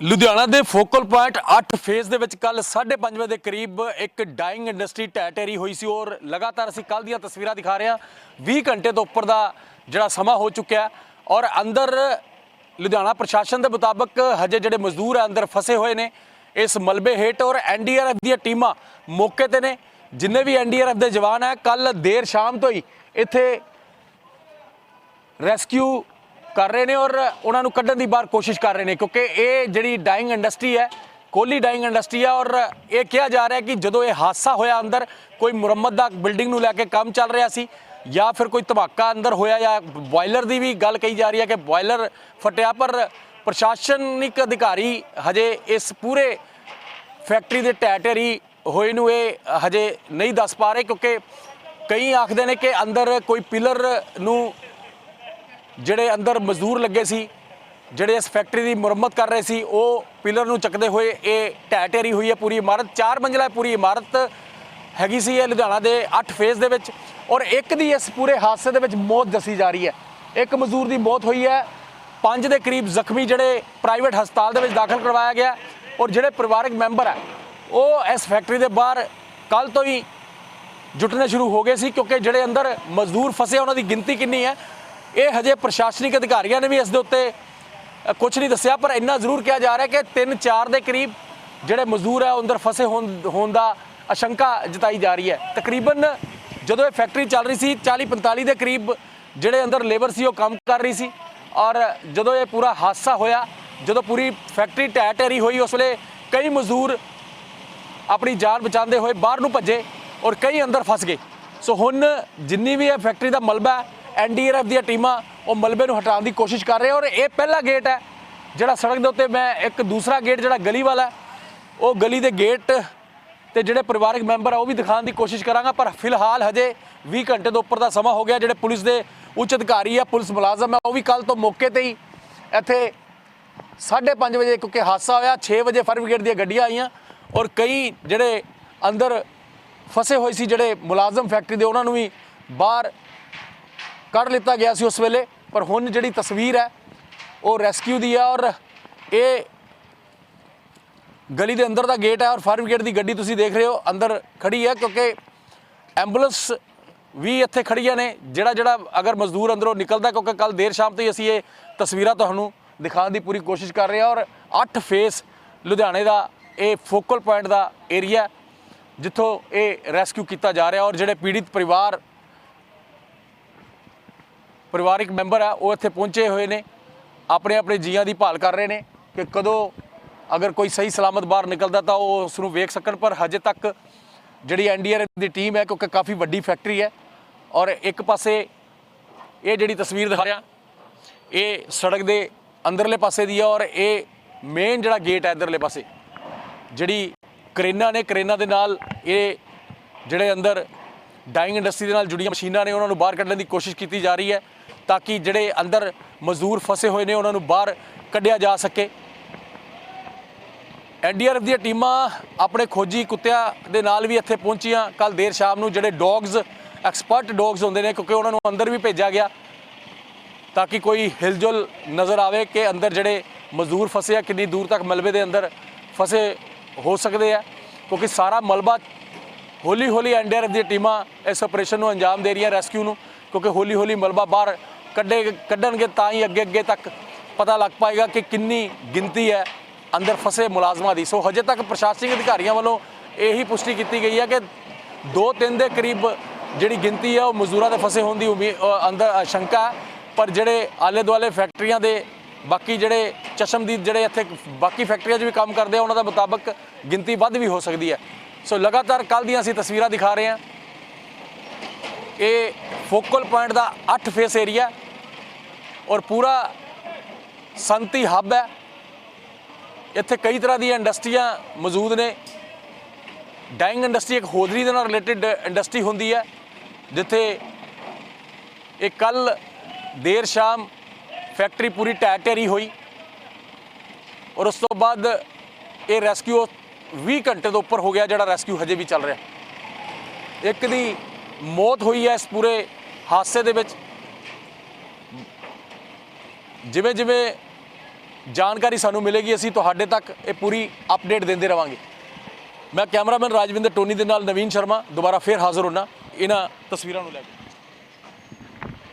ਲੁਧਿਆਣਾ ਦੇ focal point 8 phase ਦੇ ਵਿੱਚ ਕੱਲ 5:30 ਵਜੇ ਦੇ ਕਰੀਬ ਇੱਕ ਡਾਈਂਗ ਇੰਡਸਟਰੀ ਟੈਟੇਰੀ ਹੋਈ ਸੀ ਔਰ ਲਗਾਤਾਰ ਅਸੀਂ ਕੱਲ ਦੀਆਂ ਤਸਵੀਰਾਂ ਦਿਖਾ ਰਹੇ ਹਾਂ। 20 ਘੰਟੇ ਤੋਂ ਉੱਪਰ ਦਾ ਜਿਹੜਾ ਸਮਾਂ ਹੋ ਚੁੱਕਿਆ ਔਰ ਅੰਦਰ ਲੁਧਿਆਣਾ ਪ੍ਰਸ਼ਾਸਨ ਦੇ ਮੁਤਾਬਕ ਹਜੇ ਜਿਹੜੇ ਮਜ਼ਦੂਰ ਆ, ਅੰਦਰ ਫਸੇ ਹੋਏ ਨੇ। ਇਸ ਮਲਬੇ ਹੇਠ ਔਰ ਐਨਡੀਆਰਐਫ ਦੀਆਂ ਟੀਮਾਂ ਮੌਕੇ ਤੇ ਨੇ। ਜਿੰਨੇ ਵੀ ਐਨਡੀਆਰਐਫ ਦੇ ਜਵਾਨ ਆ ਕੱਲ ਦੇਰ ਸ਼ਾਮ ਤੋਂ ਹੀ ਇੱਥੇ ਰੈਸਕਿਊ ਕਰ ਰਹੇ ਨੇ ਔਰ ਉਹਨਾਂ ਨੂੰ ਕੱਢਣ ਦੀ ਬਾਹਰ ਕੋਸ਼ਿਸ਼ ਕਰ ਰਹੇ ਨੇ, ਕਿਉਂਕਿ ਇਹ ਜਿਹੜੀ ਡਾਈਂਗ ਇੰਡਸਟਰੀ ਹੈ ਕੋਲੀ ਡਾਈਂਗ ਇੰਡਸਟਰੀ ਹੈ ਔਰ ਇਹ ਕਿਹਾ ਜਾ ਰਿਹਾ ਕਿ ਜਦੋਂ ਇਹ ਹਾਦਸਾ ਹੋਇਆ ਅੰਦਰ, ਕੋਈ ਮੁਰੰਮਤ ਦਾ ਬਿਲਡਿੰਗ ਨੂੰ ਲੈ ਕੇ ਕੰਮ ਚੱਲ ਰਿਹਾ ਸੀ ਜਾਂ ਫਿਰ ਕੋਈ ਧਮਾਕਾ ਅੰਦਰ ਹੋਇਆ ਜਾਂ ਬੋਇਲਰ ਦੀ ਵੀ ਗੱਲ ਕਹੀ ਜਾ ਰਹੀ ਹੈ ਕਿ ਬੋਇਲਰ ਫਟਿਆ, ਪਰ ਪ੍ਰਸ਼ਾਸਨਿਕ ਅਧਿਕਾਰੀ ਹਜੇ ਇਸ ਪੂਰੇ ਫੈਕਟਰੀ ਦੇ ਟੈਟਰੀ ਹੋਏ ਨੂੰ ਇਹ ਹਜੇ ਨਹੀਂ ਦੱਸ ਪਾ ਰਹੇ, ਕਿਉਂਕਿ ਕਈ ਆਖਦੇ ਨੇ ਕਿ ਅੰਦਰ ਕੋਈ ਪਿਲਰ ਨੂੰ ਜਿਹੜੇ ਅੰਦਰ ਮਜ਼ਦੂਰ ਲੱਗੇ ਸੀ, ਜਿਹੜੇ ਇਸ ਫੈਕਟਰੀ ਦੀ ਮੁਰੰਮਤ ਕਰ ਰਹੇ ਸੀ, ਉਹ ਪਿਲਰ ਨੂੰ ਚੱਕਦੇ ਹੋਏ ਇਹ ਢਹਿ ਢੇਰੀ ਹੋਈ ਹੈ ਪੂਰੀ ਇਮਾਰਤ। ਚਾਰ ਮੰਜ਼ਲਾ ਪੂਰੀ ਇਮਾਰਤ ਹੈਗੀ ਸੀ ਇਹ ਲੁਧਿਆਣਾ ਦੇ 8 ਫੇਜ਼ ਦੇ ਵਿੱਚ ਔਰ ਇੱਕ ਦੀ ਇਸ ਪੂਰੇ ਹਾਦਸੇ ਦੇ ਵਿੱਚ ਮੌਤ ਦੱਸੀ ਜਾ ਰਹੀ ਹੈ। ਇੱਕ ਮਜ਼ਦੂਰ ਦੀ ਮੌਤ ਹੋਈ ਹੈ। ਪੰਜ ਦੇ ਕਰੀਬ ਜ਼ਖਮੀ ਜਿਹੜੇ ਪ੍ਰਾਈਵੇਟ ਹਸਪਤਾਲ ਦੇ ਵਿੱਚ ਦਾਖਲ ਕਰਵਾਇਆ ਗਿਆ ਔਰ ਜਿਹੜੇ ਪਰਿਵਾਰਕ ਮੈਂਬਰ ਹੈ, ਉਹ ਇਸ ਫੈਕਟਰੀ ਦੇ ਬਾਹਰ ਕੱਲ ਤੋਂ ਹੀ ਜੁਟਨੇ ਸ਼ੁਰੂ ਹੋ ਗਏ ਸੀ ਕਿਉਂਕਿ ਜਿਹੜੇ ਅੰਦਰ ਮਜ਼ਦੂਰ ਫਸੇ ਉਹਨਾਂ ਦੀ ਗਿਣਤੀ ਕਿੰਨੀ ਹੈ? ਇਹ ਹਜੇ ਪ੍ਰਸ਼ਾਸਨਿਕ ਅਧਿਕਾਰੀਆਂ ਨੇ ਵੀ ਇਸ ਦੇ ਉੱਤੇ ਕੁਝ ਨਹੀਂ ਦੱਸਿਆ, ਪਰ ਇੰਨਾ ਜ਼ਰੂਰ ਕਿਹਾ ਜਾ ਰਿਹਾ ਕਿ 3-4 ਦੇ ਕਰੀਬ ਜਿਹੜੇ ਮਜ਼ਦੂਰ ਹੈ ਉਹ ਅੰਦਰ ਫਸੇ ਹੋਣ ਹੋਣ ਦਾ ਆਸ਼ੰਕਾ ਜਤਾਈ ਜਾ ਰਹੀ ਹੈ। ਤਕਰੀਬਨ ਜਦੋਂ ਇਹ ਫੈਕਟਰੀ ਚੱਲ ਰਹੀ ਸੀ 40-45 ਦੇ ਕਰੀਬ ਜਿਹੜੇ ਅੰਦਰ ਲੇਬਰ ਸੀ, ਉਹ ਕੰਮ ਕਰ ਰਹੀ ਸੀ ਔਰ ਜਦੋਂ ਇਹ ਪੂਰਾ ਹਾਦਸਾ ਹੋਇਆ, ਜਦੋਂ ਪੂਰੀ ਫੈਕਟਰੀ ਢਹਿ ਢੇਰੀ ਹੋਈ, ਉਸ ਵੇਲੇ ਕਈ ਮਜ਼ਦੂਰ ਆਪਣੀ ਜਾਨ ਬਚਾਉਂਦੇ ਹੋਏ ਬਾਹਰ ਨੂੰ ਭੱਜੇ ਔਰ ਕਈ ਅੰਦਰ ਫਸ ਗਏ। ਸੋ ਹੁਣ ਜਿੰਨੀ ਵੀ ਇਹ ਫੈਕਟਰੀ ਦਾ ਮਲਬਾ ਹੈ ਐਨਡੀਆਰਐਫ ਦੀਆਂ ਟੀਮਾਂ ਉਹ ਮਲਬੇ ਨੂੰ ਹਟਾਉਣ ਦੀ ਕੋਸ਼ਿਸ਼ ਕਰ ਰਹੇ ਔਰ ਇਹ ਪਹਿਲਾ ਗੇਟ ਹੈ ਜਿਹੜਾ ਸੜਕ ਦੇ ਉੱਤੇ ਮੈਂ ਇੱਕ ਦੂਸਰਾ ਗੇਟ ਜਿਹੜਾ ਗਲੀ ਵਾਲਾ ਉਹ ਗਲੀ ਦੇ ਗੇਟ ਤੇ ਜਿਹੜੇ ਪਰਿਵਾਰਕ ਮੈਂਬਰ ਆ ਉਹ ਵੀ ਦਿਖਾਉਣ ਦੀ ਕੋਸ਼ਿਸ਼ ਕਰਾਂਗਾ, ਪਰ ਫਿਲਹਾਲ ਹਜੇ 20 ਘੰਟੇ ਤੋਂ ਉੱਪਰ ਦਾ ਸਮਾਂ ਹੋ ਗਿਆ, ਜਿਹੜੇ ਪੁਲਿਸ ਦੇ ਉੱਚ ਅਧਿਕਾਰੀ ਆ, ਪੁਲਿਸ ਮੁਲਾਜ਼ਮ ਆ, ਉਹ ਵੀ ਕੱਲ ਤੋਂ ਮੌਕੇ ਤੇ ਹੀ ਇੱਥੇ 5:30 ਵਜੇ ਕਿਉਂਕਿ ਹਾਦਸਾ ਹੋਇਆ 6 ਵਜੇ ਫਾਇਰ ਬ੍ਰਿਗੇਡ ਦੀਆਂ ਗੱਡੀਆਂ ਆਈਆਂ ਔਰ ਕਈ ਜਿਹੜੇ ਅੰਦਰ ਫਸੇ ਹੋਏ ਸੀ, ਜਿਹੜੇ ਮੁਲਾਜ਼ਮ ਫੈਕਟਰੀ ਦੇ, ਉਹਨਾਂ ਨੂੰ ਵੀ ਬਾਹਰ ਕੱਢ ਲਿੱਤਾ ਗਿਆ ਸੀ ਉਸ ਵੇਲੇ, ਪਰ ਹੁਣ ਜਿਹੜੀ ਤਸਵੀਰ ਹੈ, ਉਹ ਰੈਸਕਿਊ ਦੀ ਹੈ ਔਰ ਇਹ ਗਲੀ ਦੇ ਅੰਦਰ ਦਾ ਗੇਟ ਹੈ ਔਰ ਫਾਇਰ ਬ੍ਰਿਗੇਡ ਦੀ ਗੱਡੀ ਤੁਸੀਂ ਦੇਖ ਰਹੇ ਹੋ, ਅੰਦਰ ਖੜੀ ਹੈ ਕਿਉਂਕਿ ਐਂਬੂਲੈਂਸ ਵੀ ਇੱਥੇ ਖੜੀਆਂ ਨੇ, ਜਿਹੜਾ ਜਿਹੜਾ ਅਗਰ ਮਜ਼ਦੂਰ ਅੰਦਰੋਂ ਨਿਕਲਦਾ, ਕਿਉਂਕਿ ਕੱਲ ਦੇਰ ਸ਼ਾਮ ਤੋਂ ਹੀ ਅਸੀਂ ਇਹ ਤਸਵੀਰਾਂ ਤੁਹਾਨੂੰ ਦਿਖਾਉਣ ਦੀ ਪੂਰੀ ਕੋਸ਼ਿਸ਼ ਕਰ ਰਹੇ ਹਾਂ ਔਰ 8 ਫੇਸ ਲੁਧਿਆਣੇ ਦਾ ਇਹ ਫੋਕਲ ਪੁਆਇੰਟ ਦਾ ਏਰੀਆ ਜਿੱਥੋਂ ਇਹ ਰੈਸਕਿਊ ਕੀਤਾ ਜਾ ਰਿਹਾ ਔਰ ਜਿਹੜੇ ਪੀੜਿਤ ਪਰਿਵਾਰ ਪਰਿਵਾਰਿਕ ਮੈਂਬਰ ਆ, ਉਹ ਇੱਥੇ ਪਹੁੰਚੇ ਹੋਏ ਨੇ, ਆਪਣੇ ਆਪਣੇ ਜੀਆਂ ਦੀ ਭਾਲ ਕਰ ਰਹੇ ਨੇ ਕਿ ਕਦੋਂ ਅਗਰ ਕੋਈ ਸਹੀ ਸਲਾਮਤ ਬਾਹਰ ਨਿਕਲਦਾ ਤਾਂ ਉਹ ਉਸ ਨੂੰ ਵੇਖ ਸਕਣ, ਪਰ ਹਜੇ ਤੱਕ ਜਿਹੜੀ ਐਨਡੀਆਰਐਫ ਦੀ ਟੀਮ ਹੈ, ਕਿਉਂਕਿ ਕਾਫੀ ਵੱਡੀ ਫੈਕਟਰੀ ਹੈ, ਔਰ ਇੱਕ ਪਾਸੇ ਇਹ ਜਿਹੜੀ ਤਸਵੀਰ ਦਿਖਾ ਰਿਹਾ, ਇਹ ਸੜਕ ਦੇ ਅੰਦਰਲੇ ਪਾਸੇ ਦੀ ਹੈ, ਔਰ ਇਹ ਮੇਨ ਜਿਹੜਾ ਗੇਟ ਹੈ ਇਧਰਲੇ ਪਾਸੇ, ਜਿਹੜੀ ਕਰੇਨਾ ਨੇ, ਕਰੇਨਾ ਦੇ ਨਾਲ ਇਹ ਜਿਹੜੇ ਅੰਦਰ ਡਾਈਂਗ ਇੰਡਸਟਰੀ ਦੇ ਨਾਲ ਜੁੜੀਆਂ ਮਸ਼ੀਨਾਂ ਨੇ, ਉਹਨਾਂ ਨੂੰ ਬਾਹਰ ਕੱਢਣ ਦੀ ਕੋਸ਼ਿਸ਼ ਕੀਤੀ ਜਾ ਰਹੀ ਹੈ ਤਾਂ ਕਿ ਜਿਹੜੇ ਅੰਦਰ ਮਜ਼ਦੂਰ ਫਸੇ ਹੋਏ ਨੇ, ਉਹਨਾਂ ਨੂੰ ਬਾਹਰ ਕੱਢਿਆ ਜਾ ਸਕੇ। ਐਨਡੀਆਰਐਫ ਦੀਆਂ ਟੀਮਾਂ ਆਪਣੇ ਖੋਜੀ ਕੁੱਤਿਆਂ ਦੇ ਨਾਲ ਵੀ ਇੱਥੇ ਪਹੁੰਚੀਆਂ। ਕੱਲ ਦੇਰ ਸ਼ਾਮ ਨੂੰ ਜਿਹੜੇ ਡੌਗਸ, ਐਕਸਪਰਟ ਡੌਗਸ ਹੁੰਦੇ ਨੇ, ਕਿਉਂਕਿ ਉਹਨਾਂ ਨੂੰ ਅੰਦਰ ਵੀ ਭੇਜਿਆ ਗਿਆ, ਤਾਂ ਕਿ ਕੋਈ ਹਿਲਜੁਲ ਨਜ਼ਰ ਆਵੇ ਕਿ ਅੰਦਰ ਜਿਹੜੇ ਮਜ਼ਦੂਰ ਫਸੇ ਆ, ਕਿੰਨੀ ਦੂਰ ਤੱਕ ਮਲਬੇ ਦੇ ਅੰਦਰ ਫਸੇ ਹੋ ਸਕਦੇ ਆ। ਕਿਉਂਕਿ ਸਾਰਾ ਮਲਬਾ ਹੌਲੀ ਹੌਲੀ ਐਨਡੀਆਰਐਫ ਦੀਆਂ ਟੀਮਾਂ ਇਸ ਆਪਰੇਸ਼ਨ ਨੂੰ ਅੰਜਾਮ ਦੇ ਰਹੀਆਂ ਰੈਸਕਿਊ ਨੂੰ, ਕਿਉਂਕਿ ਹੌਲੀ ਹੌਲੀ ਮਲਬਾ ਬਾਹਰ ਕੱਢੇ ਕੱਢਣਗੇ ਤਾਂ ਹੀ ਅੱਗੇ ਅੱਗੇ ਤੱਕ ਪਤਾ ਲੱਗ ਪਾਏਗਾ ਕਿ ਕਿੰਨੀ ਗਿਣਤੀ ਹੈ ਅੰਦਰ ਫਸੇ ਮੁਲਾਜ਼ਮਾਂ ਦੀ। ਸੋ ਹਜੇ ਤੱਕ ਪ੍ਰਸ਼ਾਸਨਿਕ ਅਧਿਕਾਰੀਆਂ ਵੱਲੋਂ ਇਹੀ ਪੁਸ਼ਟੀ ਕੀਤੀ ਗਈ ਹੈ ਕਿ 2-3 ਦੇ ਕਰੀਬ ਜਿਹੜੀ ਗਿਣਤੀ ਹੈ ਉਹ ਮਜ਼ਦੂਰਾਂ ਦੇ ਫਸੇ ਹੋਣ ਦੀ ਉਮੀ- ਅੰਦਰ ਸ਼ੰਕਾ ਹੈ। ਪਰ ਜਿਹੜੇ ਆਲੇ ਦੁਆਲੇ ਫੈਕਟਰੀਆਂ ਦੇ ਬਾਕੀ ਜਿਹੜੇ ਚਸ਼ਮਦੀਦ ਜਿਹੜੇ ਇੱਥੇ ਬਾਕੀ ਫੈਕਟਰੀਆਂ 'ਚ ਵੀ ਕੰਮ ਕਰਦੇ ਆ, ਉਹਨਾਂ ਦਾ ਮੁਤਾਬਕ ਗਿਣਤੀ ਵੱਧ ਵੀ ਹੋ ਸਕਦੀ ਹੈ। ਸੋ ਲਗਾਤਾਰ ਕੱਲ ਦੀਆਂ ਅਸੀਂ ਤਸਵੀਰਾਂ ਦਿਖਾ ਰਹੇ ਹਾਂ। ਇਹ ਫੋਕਲ ਪੁਆਇੰਟ ਦਾ 8 ਫੇਸ ਏਰੀਆ ਔਰ ਪੂਰਾ ਸੰਤੀ ਹੱਬ ਹੈ। ਇੱਥੇ ਕਈ ਤਰ੍ਹਾਂ ਦੀਆਂ ਇੰਡਸਟਰੀਆਂ ਮੌਜੂਦ ਨੇ। ਡਾਈਂਗ ਇੰਡਸਟਰੀ ਇੱਕ ਹੋਦਰੀ ਦੇ ਨਾਲ ਰਿਲੇਟਡ ਇੰਡਸਟਰੀ ਹੁੰਦੀ ਹੈ, ਜਿੱਥੇ ਇਹ ਕੱਲ ਦੇਰ ਸ਼ਾਮ ਫੈਕਟਰੀ ਪੂਰੀ ਢਹਿ ਢੇਰੀ ਹੋਈ ਔਰ ਉਸ ਤੋਂ ਬਾਅਦ ਇਹ ਰੈਸਕਿਊ 20 ਘੰਟੇ ਤੋਂ ਉੱਪਰ ਹੋ ਗਿਆ, ਜਿਹੜਾ ਰੈਸਕਿਊ ਹਜੇ ਵੀ ਚੱਲ ਰਿਹਾ। ਇੱਕ ਦੀ ਮੌਤ ਹੋਈ ਹੈ ਇਸ ਪੂਰੇ ਹਾਦਸੇ ਦੇ ਵਿੱਚ। ਜਿਵੇਂ ਜਿਵੇਂ ਜਾਣਕਾਰੀ ਸਾਨੂੰ ਮਿਲੇਗੀ, ਅਸੀਂ ਤੁਹਾਡੇ ਤੱਕ ਇਹ ਪੂਰੀ ਅਪਡੇਟ ਦਿੰਦੇ ਰਵਾਂਗੇ। ਮੈਂ ਕੈਮਰਾਮੈਨ ਰਾਜਵਿੰਦਰ ਟੋਨੀ ਦੇ ਨਾਲ ਨਵੀਨ ਸ਼ਰਮਾ, ਦੁਬਾਰਾ ਫੇਰ ਹਾਜ਼ਰ ਹੋਣਾ ਇਹਨਾਂ ਤਸਵੀਰਾਂ ਨੂੰ ਲੈ ਕੇ।